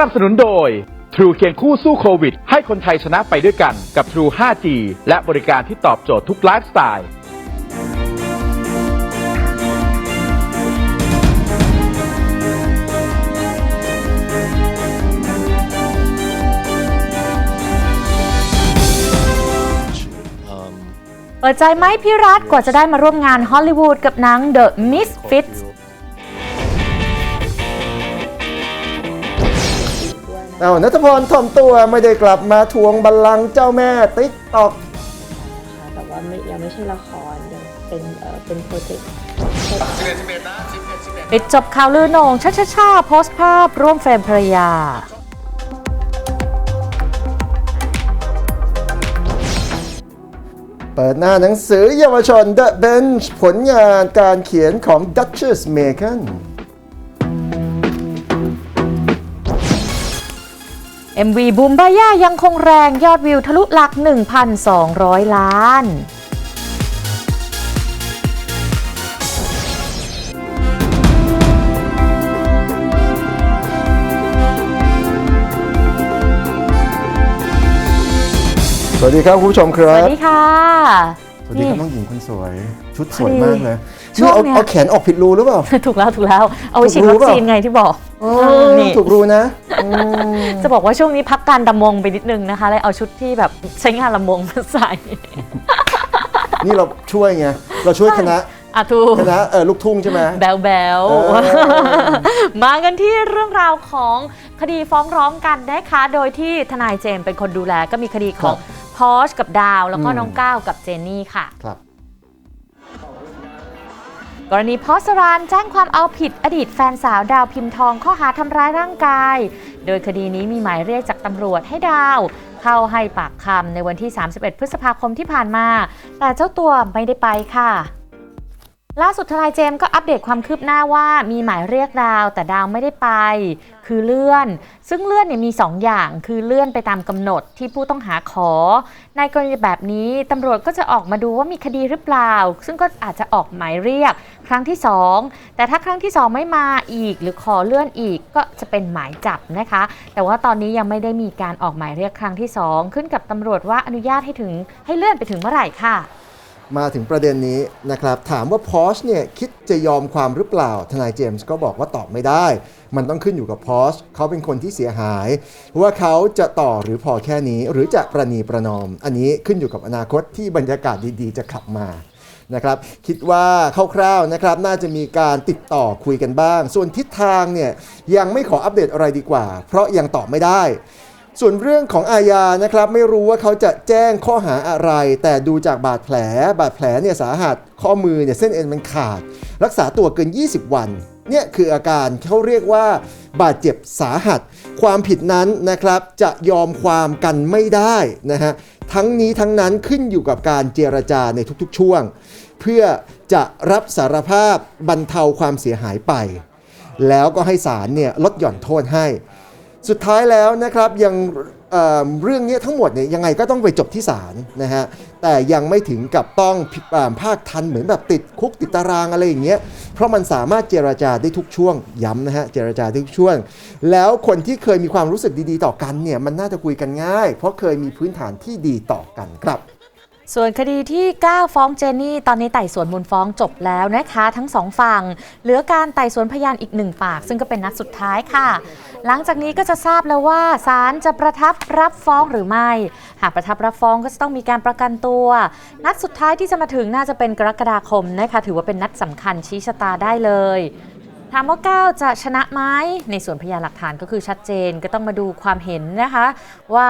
นับสนุนโดย True เคียงคู่สู้โควิด ให้คนไทยชนะไปด้วยกันกับ True 5G และบริการที่ตอบโจทย์ทุกไลฟ์สไตล์เปิดใจไหมพี่รัฐกว่าจะได้มาร่วมงานฮอลลีวูดกับหนัง The Misfits เอานัทพรถ่อมตัวไม่ได้กลับมาทวงบัลลังก์เจ้าแม่ติ๊กตอกค่ะแต่ว่าไม่ยังไม่ใช่ละครยังเป็นเอ่อเป็นโปรเจกต์ปิดจบข่าวลือโหนงชาชาชาโพสต์ภาพร่วมเฟรมภรรยา เปิดหน้าหนังสือเยาวชน The Bench ผลงานการเขียนของ Duchess Megan MV บูมบาย่ายังคงแรงยอดวิวทะลุหลัก 1,200 ล้านสวัสดีครับคุณผู้ชมคสรัวับสดีค่ะ สวัสดีครับน้องหญิงคนสวย ชุดสวยพอดีมากเลย ช่วนี่งเอาเนี้ยเอาแขนออกผิดรูหรือเปล่า ถูกแล้วถูกแล้ว เอาไว้ฉีดถูกรู้วัคซีนเปล่าไงที่บอก อ๋อนี่ ถูกรูนะอืมจะบอกว่าช่วงนี้พักการดำมงไปนิดนึงนะคะเลยเอาชุดที่แบบใช้งานลำมงมาใส่นี่เราช่วยไง เราช่วยคณะอะถูก คณะเออลูกทุ่งใช่ไหม แบลแบลเออ มากันที่เรื่องราวของคดีฟ้องร้องกันนะคะโดยที่ทนายเจมส์เป็นคนดูแลก็มีคดีของพอชกับดาว แล้วก็อืมน้องก้าวกับเจนนี่ค่ะ ครับ กรณีพอสรานแจ้งความเอาผิดอดีตแฟนสาวดาวพิมพ์ทองข้อหาทำร้ายร่างกาย โดยคดีนี้มีหมายเรียกจากตำรวจให้ดาว เข้าให้ปากคำในวันที่ 31 พฤษภาคมที่ผ่านมา แต่เจ้าตัวไม่ได้ไปค่ะ ล่าสุดทนายเจมส์ก็อัปเดตความคืบหน้าว่ามีหมายเรียกดาวแต่ดาวไม่ได้ไป คือเลื่อน ซึ่งเลื่อนเนี่ยมี 2 อย่าง คือเลื่อนไปตามกำหนดที่ผู้ต้องหาขอ ในกรณีแบบนี้ตำรวจก็จะออกมาดูว่ามีคดีหรือเปล่า ซึ่งก็อาจจะออกหมายเรียกครั้งที่ 2 แต่ถ้าครั้งที่ 2 ไม่มาอีก หรือขอเลื่อนอีกก็จะเป็นหมายจับนะคะ แต่ว่าตอนนี้ยังไม่ได้มีการออกหมายเรียกครั้งที่ 2 ขึ้นกับตำรวจว่าอนุญาตให้ถึงให้เลื่อนไปถึงเมื่อไหร่ค่ะ มาถึงประเด็นนี้นะครับ ถามว่าพอชเนี่ยคิดจะยอมความหรือเปล่า ทนายเจมส์ก็บอกว่าตอบไม่ได้ มันต้องขึ้นอยู่กับพอชเขาเป็นคนที่เสียหาย ว่าเขาจะต่อหรือพอแค่นี้ หรือจะประนีประนอม อันนี้ขึ้นอยู่กับอนาคตที่บรรยากาศดีๆ จะขับมานะครับคิดว่าคร่าวๆนะครับน่าจะมีการติดต่อคุยกันบ้าง ส่วนทิศทางเนี่ยยังไม่ขออัปเดตอะไรดีกว่า เพราะยังตอบไม่ได้ ส่วนเรื่องของอาญานะครับไม่รู้ว่าเขาจะแจ้งข้อหาอะไร แต่ดูจากบาดแผล บาดแผลเนี่ยสาหัสข้อมือเนี่ยเส้นเอ็นมันขาด รักษาตัวเกิน 20 วันเนี่ยคืออาการเขาเรียกว่า บาดเจ็บสาหัส ความผิดนั้นนะครับจะยอมความกันไม่ได้นะฮะทั้งนี้ทั้งนั้นขึ้นอยู่กับการเจรจาในทุกๆ ช่วง เพื่อจะรับสารภาพบรรเทาความเสียหายไป แล้วก็ให้ศาลเนี่ยลดหย่อนโทษให้ สุดท้ายแล้วนะครับยังเเรื่องนี้ทั้งหมดเนี่ยยังไงก็ต้องไปจบที่ศาลนะฮะแต่ยังไม่ถึงกับต้องพิอ่าภาคทันเหมือนแบบติดคุกติดตารางอะไรอย่างเงี้ยเพราะมันสามารถเจราจาได้ทุกช่วงย้ำนะฮะเจราจาได้ทุกช่วง แล้วคนที่เคยมีความรู้สึกดีๆ ต่อกันเนี่ยมันน่าจะคุยกันง่าย เพราะเคยมีพื้นฐานที่ดีต่อกันครับ ส่วนคดีที่ 9 ฟ้องเจนนี่ ตอนนี้ไต่สวนมูลฟ้องจบแล้วนะคะ ทั้งสองฝั่ง เหลือการไต่สวนพยานอีกหนึ่งปาก ซึ่งก็เป็นนัดสุดท้ายค่ะ หลังจากนี้ก็จะทราบแล้วว่าศาลจะประทับรับฟ้องหรือไม่ หากประทับรับฟ้องก็จะต้องมีการประกันตัว นัดสุดท้ายที่จะมาถึงน่าจะเป็นกรกฎาคมนะคะถือว่าเป็นนัดสำคัญชี้ชะตาได้เลย ถามว่าก้าวจะชนะไหมในส่วนพยานหลักฐานก็คือชัดเจนก็ต้องมาดูความเห็นนะคะ ว่า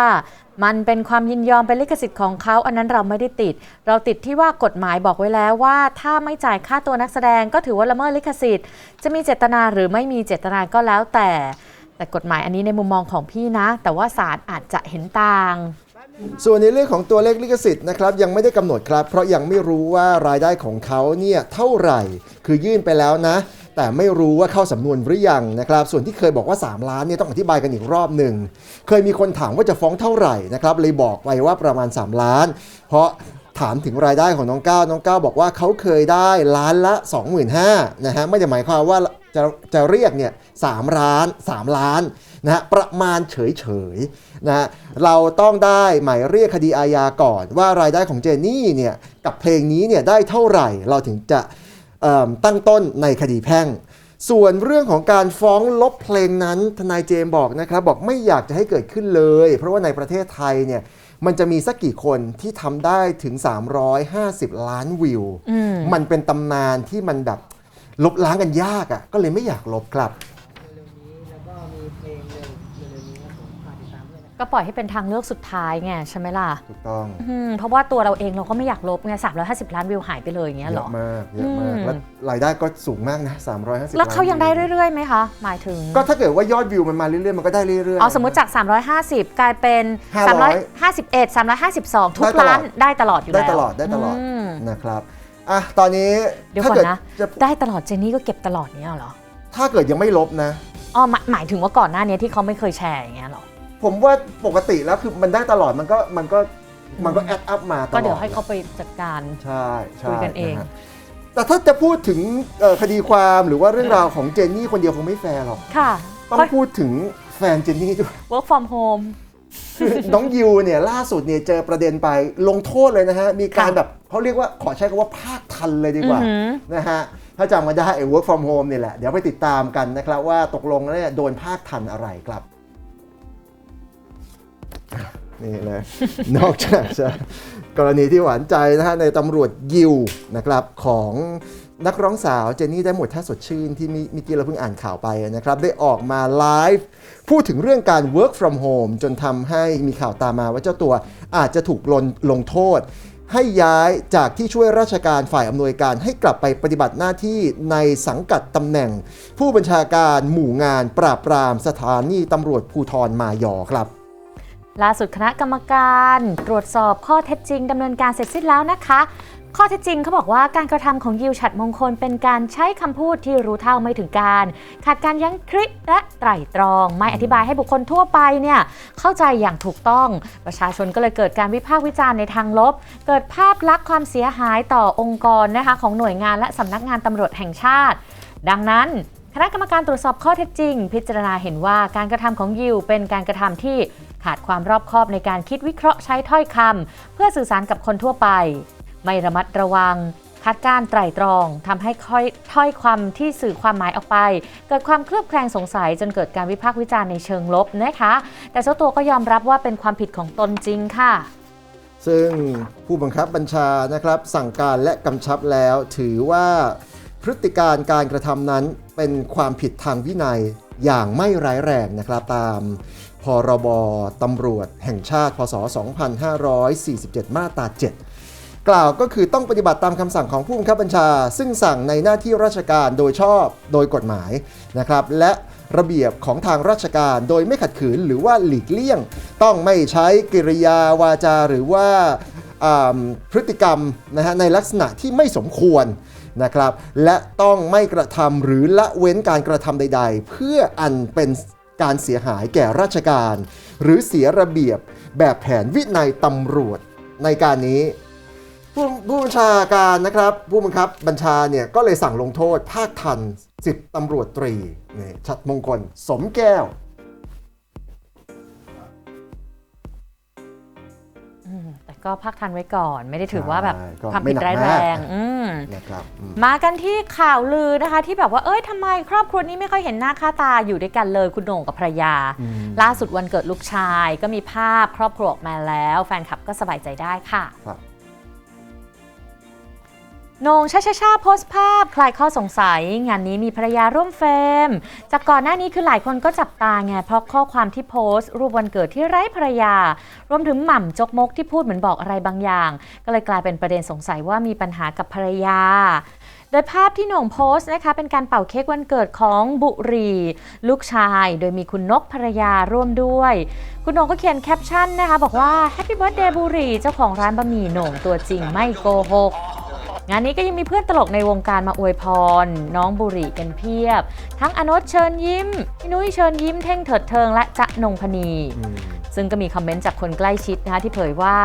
มันเป็นความยินยอมเป็นลิขสิทธิ์ของเขาอันนั้นเราไม่ได้ติด เราติดที่ว่ากฎหมายบอกไว้แล้วว่า ถ้าไม่จ่ายค่าตัวนักแสดงก็ถือว่าละเมิดลิขสิทธิ์ จะมีเจตนาหรือไม่มีเจตนาก็แล้วแต่ แต่กฎหมายอันนี้ในมุมมองของพี่นะ แต่ว่าศาลอาจจะเห็นต่างส่วนในเรื่องของตัวเลขลิขสิทธิ์นะครับยังไม่ได้กำหนดครับ เพราะยังไม่รู้ว่ารายได้ของเขาเนี่ยเท่าไหร่ คือยื่นไปแล้วนะ แต่ไม่รู้ว่าเข้าสำนวนหรือยังนะครับ ส่วนที่เคยบอกว่า 3 ล้านเนี่ยต้องอธิบายกันอีกรอบหนึ่ง เคยมีคนถามว่าจะฟ้องเท่าไหร่นะครับ เลยบอกไปว่าประมาณ 3 ล้าน เพราะถามถึงรายได้ของน้องก้าวน้องก้าวบอกว่าเขาเคยได้ล้านละ 25,000นะฮะไม่ได้หมายความว่าจะจะเรียกเนี่ยสามล้าน 3 ล้านนะฮะประมาณเฉยๆนะฮะเราต้องได้หมายเรียกคดีอาญาก่อนว่ารายได้ของเจนนี่เนี่ยกับเพลงนี้เนี่ยได้เท่าไหร่เราถึงจะ ตั้งต้นในคดีแพ่ง ส่วนเรื่องของการฟ้องลบเพลงนั้นทนายเจมส์บอกนะครับบอกไม่อยากจะให้เกิดขึ้นเลย เพราะว่าในประเทศไทยเนี่ยมันจะมีสักกี่คนที่ทำได้ถึง 350 ล้านวิวอืมมันเป็นตำนานที่มันแบบลบล้างกันยากอะ่ะก็เลยไม่อยากลบครับ ก็ปล่อยให้เป็นทางเลือกสุดท้ายไงใช่ไหมล่ะถูกต้องอืมเพราะว่าตัวเราเองเราก็ไม่อยากลบไง350ล้านวิวหายไปเลยอย่างเงี้ยเยเหรออะมากเยอะมากอืม แล้วรายได้ก็สูงมากนะ350แล้วเขายังได้เรื่อยๆไหมคะ หมายถึงก็ถ้าเกิดว่ายอดวิวมันมาเรื่อยๆมันก็ได้เรื่อยๆอ๋อสมมติจาก 350 กลายเป็น500 351 352 ทุกได้ตลอดร้านได้ตลอดอยู่ได้แล้ว ตลอดได้ตลอดมนะครับอะตอนนี้เดี๋ยวถ้าก่อนเกิดนะ จะได้ตลอดเจนนี่ก็เก็บตลอดเนี้ยเหรอ ถ้าเกิดยังไม่ลบนะ อ๋อหมายหมายถึงว่าก่อนหน้านี้ที่เขาไม่เคยแชร์อย่างเงี้ยเหรอ ผมว่าปกติแล้วคือมันได้ตลอดมันก็มันก็มันก็แอดอัพมาตลอดก็เดี๋ยวให้เขาไปจัดการ ใช่ใช่คุยกันเองะฮะแต่ถ้าจะพูดถึงเอ่อคดีความหรือว่าเรื่องราวของเจนนี่คนเดียวคงไม่แฟร์หรอก ค่ะ ต้องพูดถึงแฟนเจนนี่ด้วย work from home คือน้องยิวเนี่ยล่าสุดเนี่ยเจอประเด็นไปลงโทษเลยนะฮะ มีการค่ะแบบเขาเรียกว่าขอใช้คำว่าภาคทันเลยดีกว่าอือหือ นะฮะ ถ้าจำมาได้ไอ้ work from home เนี่ยแหละ เดี๋ยวไปติดตามกันนะครับว่าตกลงแล้วเนี่ยโดนภาคทันอะไรครับ นี่เลยนอกจากจะกรณีที่หวานใจนะฮะในตำรวจยิวนะครับของนักร้องสาวเจนนี่ได้หมดท่าสดชื่นที่มีมิกี้เราเพิ่งอ่านข่าวไปนะครับ ได้ออกมาไลฟ์พูดถึงเรื่องการ work from home จนทำให้มีข่าวตามมาว่าเจ้าตัวอาจจะถูกลงลงโทษ ให้ย้ายจากที่ช่วยราชการฝ่ายอำนวยการให้กลับไปปฏิบัติหน้าที่ในสังกัดตำแหน่ง ผู้บัญชาการหมู่งานปราบปรามสถานีตำรวจภูธรมายอครับ ล่าสุดคณะกรรมการตรวจสอบข้อเท็จจริงดำเนินการเสร็จสิ้นแล้วนะคะ ข้อเท็จจริงเขาบอกว่าการกระทำของยิวฉัดมงคลเป็นการใช้คำพูดที่รู้เท่าไม่ถึงการ ขาดการยั้งคิดและไตร่ตรอง ไม่อธิบายให้บุคคลทั่วไปเนี่ยเข้าใจอย่างถูกต้อง ประชาชนก็เลยเกิดการวิพากษ์วิจารณ์ในทางลบ เกิดภาพลักษณ์ความเสียหายต่อองค์กรนะคะของหน่วยงานและสำนักงานตำรวจแห่งชาติ ดังนั้นคณะกรรมการตรวจสอบข้อเท็จจริง พิจารณาเห็นว่าการกระทำของยิวเป็นการกระทำที่ ขาดความรอบคอบในการคิดวิเคราะห์ใช้ถ้อยคำเพื่อสื่อสารกับคนทั่วไป ไม่ระมัดระวังคัดการไตร่ตรองทำให้ค่อยถ้อยความที่สื่อความหมายออกไป เกิดความเคลือบแคลงสงสัยจนเกิดการวิพากษ์วิจารณ์ในเชิงลบนะคะ แต่เจ้าตัวก็ยอมรับว่าเป็นความผิดของตนจริงค่ะ ซึ่งผู้บังคับบัญชานะครับสั่งการและกำชับแล้วถือว่าพฤติการการกระทำนั้นเป็นความผิดทางวินัยอย่างไม่ร้ายแรงนะครับตามพรบตำรวจแห่งชาติ พศ 2547 มาตรา 7 กล่าวก็คือต้องปฏิบัติตามคำสั่งของผู้บังคับบัญชา ซึ่งสั่งในหน้าที่ราชการโดยชอบโดยกฎหมายนะครับ และระเบียบของทางราชการโดยไม่ขัดขืนหรือว่าหลีกเลี่ยง ต้องไม่ใช้กิริยาวาจาหรือว่าอ่าพฤติกรรมนะฮะในลักษณะที่ไม่สมควรนะครับ และต้องไม่กระทำหรือละเว้นการกระทำใด ๆ เพื่ออันเป็น การเสียหายแก่ราชการ หรือเสียระเบียบแบบแผนวินัยตำรวจในการนี้ ผู้ผู้บัญชาการนะครับ ผู้บังคับบัญชาเนี่ยก็เลยสั่งลงโทษภาคทันสิบตำรวจตรีนี่ชัดมงคล สมแก้ว ก็พักทันไว้ก่อน ไม่ได้ถือว่าแบบใช่ก็ความไม่ผิดหนักร้ายมากแรงอืม นะครับอืม มากันที่ข่าวลือนะคะ ที่แบบว่าเอ้ยทำไมครอบครัวนี้ไม่ค่อยเห็นหน้าค่าตาอยู่ด้วยกันเลย คุณโหน่งกับภรรยา อืม ล่าสุดวันเกิดลูกชายก็มีภาพครอบครัวออกมาแล้ว แฟนคลับก็สบายใจได้ค่ะ ครับโห นงชาชาชาโพสต์ภาพ คลายข้อสงสัย งานนี้มีภรรยาร่วมเฟรมจากก่อนหน้านี้คือหลายคนก็จับตาไงเพราะข้อความที่โพสต์ รูปวันเกิดที่ไร้ภรรยา รวมถึงหม่ำจกมกที่พูดเหมือนบอกอะไรบางอย่าง ก็เลยกลายเป็นประเด็นสงสัยว่ามีปัญหากับภรรยาโดยภาพที่โหน่งโพสต์นะคะเป็นการเป่าเค้กวันเกิดของบุรี ลูกชาย โดยมีคุณนกภรรยาร่วมด้วย คุณโหน่งก็เขียนแคปชั่นนะคะ บอกว่า Happy Birthday บุรีเจ้าของร้านบะหมี่โหน่งตัวจริงไม่โกหก งานนี้ก็ยังมีเพื่อนตลกในวงการมาอวยพร น้องบุหรี่กันเพียบ ทั้งอนนท์เชิญยิ้มพี่นุ้ยเชิญยิ้มเท่งเถิดเทิงและจะนงพนีอืมซึ่งก็มีคอมเมนต์จากคนใกล้ชิดนะคะที่เผยว่า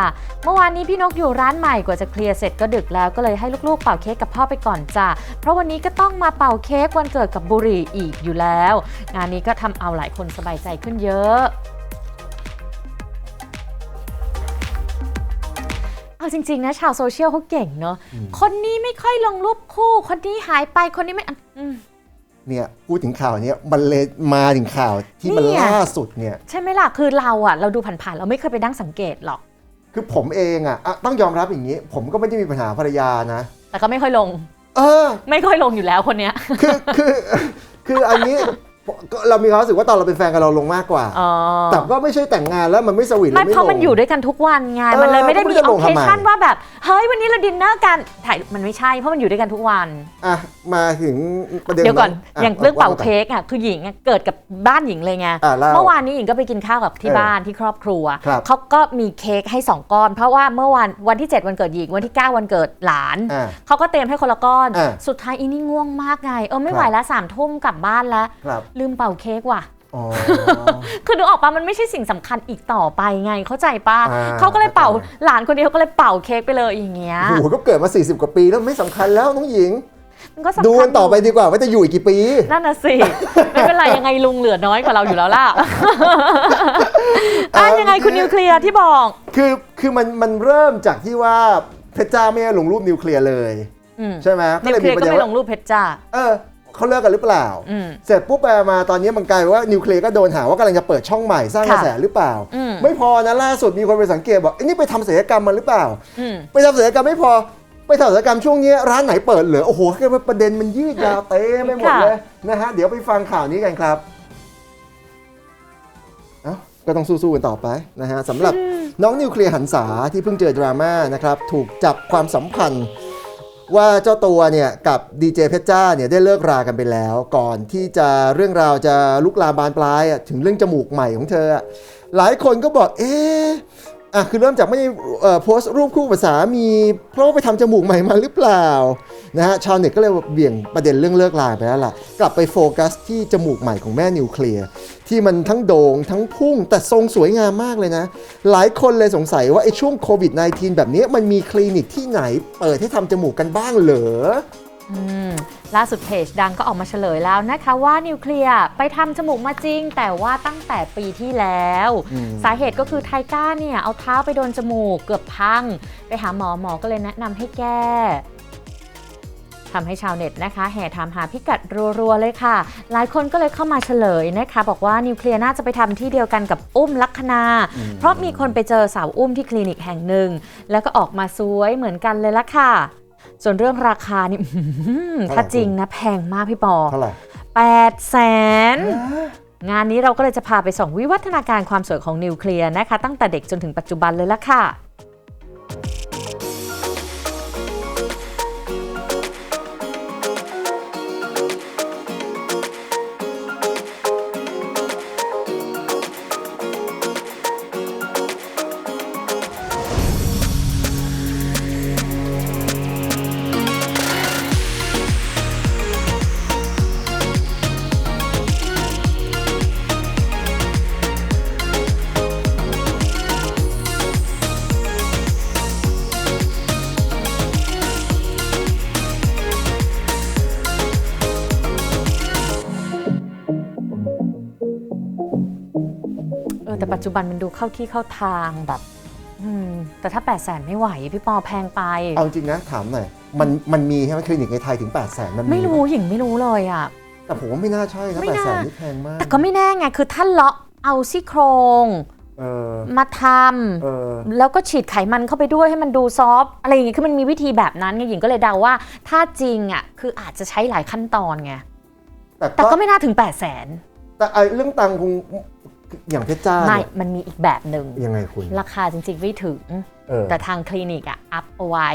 เมื่อวานนี้พี่นกอยู่ร้านใหม่กว่าจะเคลียร์เสร็จก็ดึกแล้วก็เลยให้ลูกๆเป่าเค้กกับพ่อไปก่อนจ้ะเพราะวันนี้ก็ต้องมาเป่าเค้กวันเกิดกับบุหรี่อีกอยู่แล้ว งานนี้ก็ทำเอาหลายคนสบายใจขึ้นเยอะ เอาจริง ๆ นะ ชาวโซเชียลเขาเก่งเนอะคนนี้ไม่ค่อยลงรูปคู่ คนนี้หายไปคนนี้ไม่อืม เนี่ยพูดถึงข่าวเนี้ยมันเลยมาถึงข่าวที่มันเนี่ย ล่าสุดเนี่ย ใช่ไหมล่ะ คือเราอะเราดูผ่านๆเราไม่เคยไปนั่งสังเกตหรอก คือผมเองอะอะต้องยอมรับอย่างนี้ ผมก็ไม่ได้มีปัญหาภรรยานะ แต่ก็ไม่ค่อยลง เออ ไม่ค่อยลงอยู่แล้วคนเนี้ย คือคือคืออันนี้ ก็เรามีความรู้สึกว่าตอนเราเป็นแฟนกันเราลงมากกว่า อ๋อแต่ก็ไม่ใช่แต่งงานแล้วมันไม่สวีทไม่เลยไม่เพราะมันลง อยู่ด้วยกันทุกวันไง เออมันเลยไม่ได้ก็ไม่มีรู้จะโอลงเคทำไม ชั่นว่าแบบ เฮ้ยวันนี้เราดินเนอร์กันถ่ายมันไม่ใช่เพราะมันอยู่ด้วยกันทุกวัน อะมาถึงประเด็นเดี๋ยวก่อนะอย่างเรื่องเป่าว่มเค้กอะคือหญิงอะเกิดกับบ้านหญิงเลยไง อะเล่า เมื่อวานนี้หญิงก็ไปกินข้าวกับที่เออบ้านที่ครอบครัว ครับเขาก็มีเค้กให้ 2 ก้อน เพราะว่าเมื่อวันวันที่ 7 วันเกิดหญิง วันที่ 9 วันเกิดหลาน อะเขาก็เตรียมให้คนละก้อน อะสุดท้ายอีนี่ง่วงมากไง เออไม่ครับไหวแล้วสามทุ่มกลับบ้านแล้ว ครับลืมเป่าเค้กว่ะ อ๋อ คือดูออกปะมันไม่ใช่สิ่งสำคัญอีกต่อไปไง เข้าใจปะอ่า เขาก็เลยเป่าเข้าใจหลานคนนี้เขาก็เลยเป่าเค้กไปเลยอย่างเงี้ยโอ้โหก็เกิดมา 40 กว่าปีแล้วไม่สำคัญแล้วน้องหญิง มันก็สำคัญดูกันต่อไปดีกว่าว่าจะอยู่อีกกี่ปี นั่นน่ะสิ ไม่เป็นไรยังไงลุงเหลือน้อยกว่าเราอยู่แล้วล่ะ อะยังไงคุณนิวเคลียร์ที่บอก คือคือมันมันเริ่มจากที่ว่าเพชรจ้าไม่ได้ลงรูปนิวเคลียร์เลย อืมใช่ไหมก็นิเลวยเคมีลียร์ประก็เด็นไม่ลว่างรูปเพชรจ้า เออ เขาเลิกกันหรือเปล่าอืมเสร็จปุ๊บไปมาตอนนี้มันกลายเป็นว่านิวเคลียร์ก็โดนหาว่ากำลังจะเปิดช่องใหม่สร้างกระค่ะแสหรือเปล่าอืมไม่พอนะล่าสุดมีคนไปสังเกตบอกไอ้นี่ไปทำศัลยกรรมมาหรือเปล่าอืมไปทำศัลยกรรมไม่พอไปทำศัลยกรรมช่วงนี้ร้านไหนเปิดเหรอโอ้โหคือประเด็นมันยืดยาวเต็มไปหมดค่ะเลยนะฮะเดี๋ยวไปฟังข่าวนี้กันครับเอ้าก็ต้องสู้ๆกันต่อไปนะฮะสำหรับน้องนิวเคลียร์หันษาที่เพิ่งเจอดราม่านะครับถูกจับความสัมพันธ์ ว่าเจ้าตัวเนี่ยกับดีเจเพชรจ้าเนี่ยได้เลิกรากันไปแล้ว ก่อนที่จะเรื่องราวจะลุกลามบานปลายอะถึงเรื่องจมูกใหม่ของเธออะหลายคนก็บอกเอ๊ะ อะคือเริ่มจากไม่ได้เอ่อโพสต์รูปคู่กับสามีเพราะว่าไปทำจมูกใหม่มาหรือเปล่านะฮะชาวเน็ตก็เลยเบี่ยงประเด็นเรื่องเลิกลาไปแล้วล่ะ กลับไปโฟกัสที่จมูกใหม่ของแม่นิวเคลียร์ที่มันทั้งโด่งทั้งพุ่งแต่ทรงสวยงามมากเลยนะ หลายคนเลยสงสัยว่าไอ้ช่วงโควิด -19 แบบนี้มันมีคลินิกที่ไหนเปิดให้ทำจมูกกันบ้างเหรออืม ล่าสุดเพจดังก็ออกมาเฉลยแล้วนะคะว่านิวเคลียร์ไปทำจมูกมาจริง แต่ว่าตั้งแต่ปีที่แล้วอืมสาเหตุก็คือไทก้าเนี่ยเอาเท้าไปโดนจมูกเกือบพัง ไปหาหมอหมอก็เลยแนะนำให้แก้ทำให้ชาวเน็ตนะคะ แห่ถามหาพิกัดรัวๆเลยค่ะ หลายคนก็เลยเข้ามาเฉลยนะคะ บอกว่านิวเคลียร์น่าจะไปทำที่เดียวกันกับอุ้มลัคนา เพราะมีคนไปเจอสาวอุ้มที่คลินิกแห่งหนึ่ง แล้วก็ออกมาสวยเหมือนกันเลยละค่ะ ส่วนเรื่องราคานี่อื้อหือถ้าจริงนะแพงมากพี่ปอเท่าไหร่8แสนงานนี้เราก็เลยจะพาไปส่องวิวัฒนาการความสวยของนิวเคลียร์นะคะ ตั้งแต่เด็กจนถึงปัจจุบันเลยละค่ะ ปัจจุบันมันดูเข้าที่เข้าทางแบบอืมแต่ถ้า8 0 0แสนไม่ไหว พี่ปอแพงไป เอาจริงนะถามหน่อยมันมันมีใช่ไหมคลินิกในไทยถึง8 0 0แสนมันไม่รู้หญิงไม่รู้เลยอะ แต่ผมว่าไม่น่าใช่นะไม่8 0 0น่า แสนนี่แพงมากแต่ก็ไม่แน่ไงคือถ้าเลาะเอาซี่โครงเออมาทเออำแล้วก็ฉีดไขมันเข้าไปด้วยให้มันดูซอฟต์อะไรอย่างเงี้ยคือมันมีวิธีแบบนั้นไงหญิงก็เลยเดาว่า ถ้าจริงอะคืออาจจะใช้หลายขั้นตอนไงแต่แต่ก็ก็ไม่น่าถึง8 0 0แสนแต่ไอ้เรื่องตังค์คง อย่างเพชรจ้าไม่ เนี่ยมันมีอีกแบบหนึ่ง ยังไงคุณ ราคาจริงๆไม่ถึง เออ แต่ทางคลินิกอะอัพเอาไว้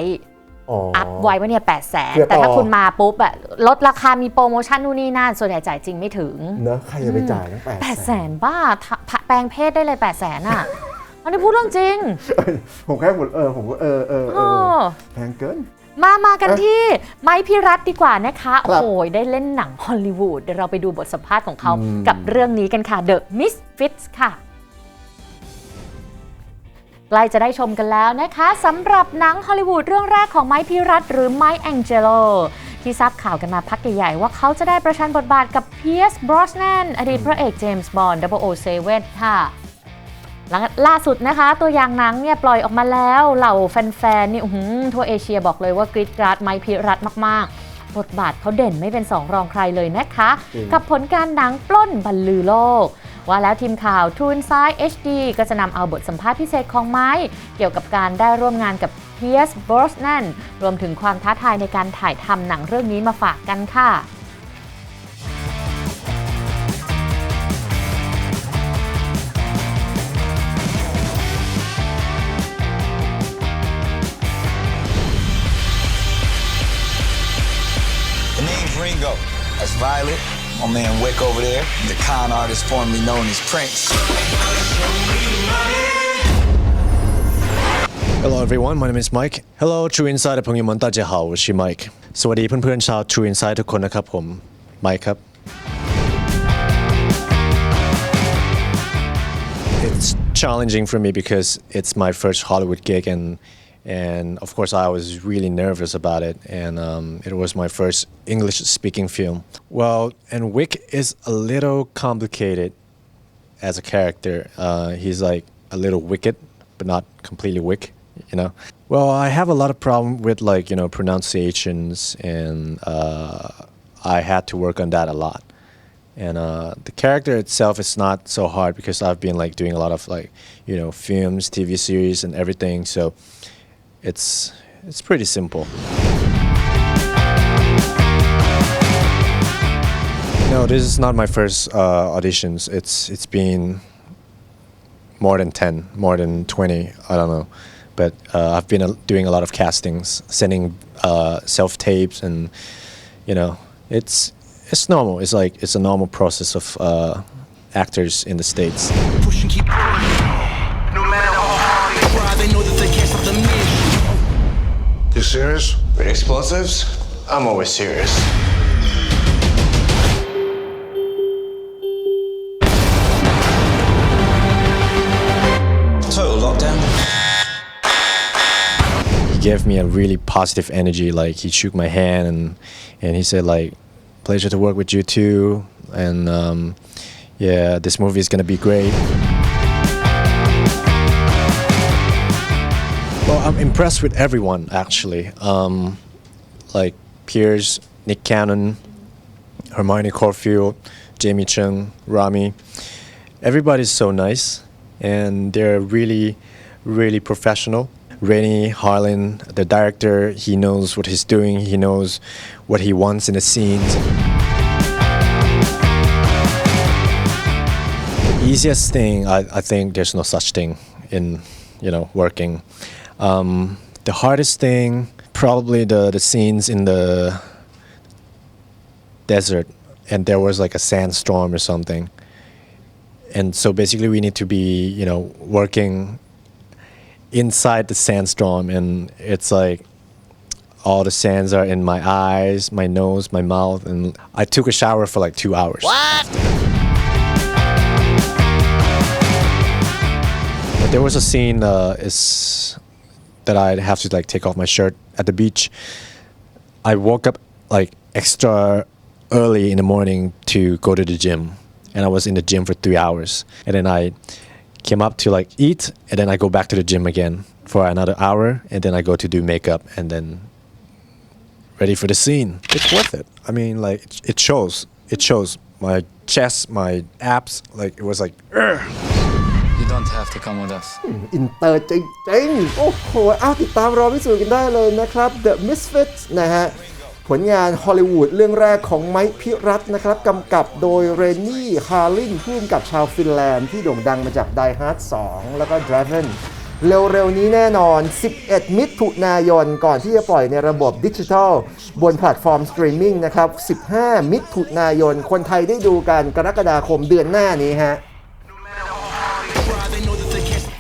อ๋ออัพไว้ว่าเนี่ยแปดแสนเพื่อต่อแต่ถ้าคุณมาปุ๊บอะลดราคามีโปรโมชั่นนู่นนี่นั่นส่วนใหญ่จ่ายจริงไม่ถึงเนอะใครจะไปจ่ายตั้งแปดแปดแสนบ้าทะพะแปลงเพศได้เลยแปดแสนอะ อันนี้พูดเรื่องจริงผมแค่หมดเออผมก็เออเออเอโอ้อแพงเกิน มามากันที่ไม้พิรัตดีกว่านะคะครัโอ้บโหได้เล่นหนังฮอลลีวูดเดี๋ยวเราไปดูบทสัมภาษณ์ของเขาอืมกับเรื่องนี้กันค่ะ The Misfits ค่ะใกล้จะได้ชมกันแล้วนะคะสำหรับหนังฮอลลีวูดเรื่องแรกของไมค์พิรัตหรือไมค์แองเจโลที่ทราบข่าวกันมาพักใหญ่ๆว่าเขาจะได้ประชันบทบาทกับเพียร์สบรอสแนนอดีตพระเอกเจมส์บอนด์007ค่ะห ลังล่าสุดนะคะ ตัวอย่างหนังเนี่ยปล่อยออกมาแล้ว เหล่าแฟนๆนี่อื้อหือทั่วเอเชียบอกเลยว่ากรีดกราดไมค์พิรัตมากๆ บทบาทเขาเด่นไม่เป็นสองรองใครเลยนะคะจริงกับผลการหนังปล้นบรรลือโลก ว่าแล้วทีมข่าว True Insight HD ก็จะนำเอาบทสัมภาษณ์พิเศษของไม้ เกี่ยวกับการได้ร่วมงานกับเพียร์สบรอสแนนรวมถึงความท้าทายในการถ่ายทำหนังเรื่องนี้มาฝากกันค่ะ Violet. My man Wick over there. The con artist formerly known as Prince. Hello everyone, my name is Mike. Hello True Insider 朋友们大家好我是 Mike สวัสดีเพื่อนๆชาว True Insider ทุกคนนะครับผม Mike ครับ It's challenging for me because it's my first Hollywood gig and and of course I was really nervous about it and um, it was my first English speaking film. Well, and Wick is a little complicated as a character. Uh, he's like a little wicked, but not completely wick, you know. Well, I have a lot of problem with like you know pronunciations, and uh, I had to work on that a lot. And uh, the character itself is not so hard because I've been like doing a lot of like you know films, TV series, and everything. So it's it's pretty simple. No, this is not my first uh, auditions. It's it's been more than 10, more than 20, I don't know. But uh, I've been uh, doing a lot of castings, sending uh, self tapes, and you know, it's it's normal. It's like it's a normal process of uh, actors in the states. Serious? With explosives? I'm always serious. Total lockdown. He gave me a really positive energy. Like he shook my hand and and he said like, "Pleasure to work with you too." And um, yeah, this movie is gonna be great. I'm impressed with everyone actually. Um, like Piers, Nick Cannon, Hermione Caulfield, Jamie Chung, Rami. Everybody's so nice, and they're really, really professional. Rennie Harlan, the director, he knows what he's doing. He knows what he wants in the scenes. The easiest thing, I, I think, there's no such thing in, you know, working. Um, the hardest thing, probably the the scenes in the desert, and there was like a sandstorm or something. And so basically, we need to be, you know, working inside the sandstorm, and it's like all the sands are in my eyes, my nose, my mouth, and I took a shower for like two hours. What? There was a scene uh, is that I'd have to like take off my shirt at the beach. I woke up like extra early in the morning to go to the gym, and I was in the gym for three hours, and then I came up to like eat, and then I go back to the gym again for another hour, and then I go to do makeup, and then ready for the scene. It's worth it. I mean, like it, shows. It shows my chest, my abs. Like it was like. Don't have to come with us. อินเตอร์จริงๆ โอ้โห เอาติดตามรอพิสูจน์กันได้เลยนะครับ The Misfits นะฮะ ผลงานฮอลลีวูดเรื่องแรกของไมค์พิรัตนะครับกำกับโดยเรนนี่ฮาร์ลินผู้กำกับชาวฟินแลนด์ที่โด่งดังมาจาก Die Hard 2 แล้วก็ Draven เร็วๆ นี้แน่นอน 11 มิถุนายน ก่อนที่จะปล่อยในระบบดิจิทัล บนแพลตฟอร์มสตรีมมิ่งนะครับ 15 มิถุนายน คนไทยได้ดูกันกรกฎาคมเดือนหน้านี้ฮะ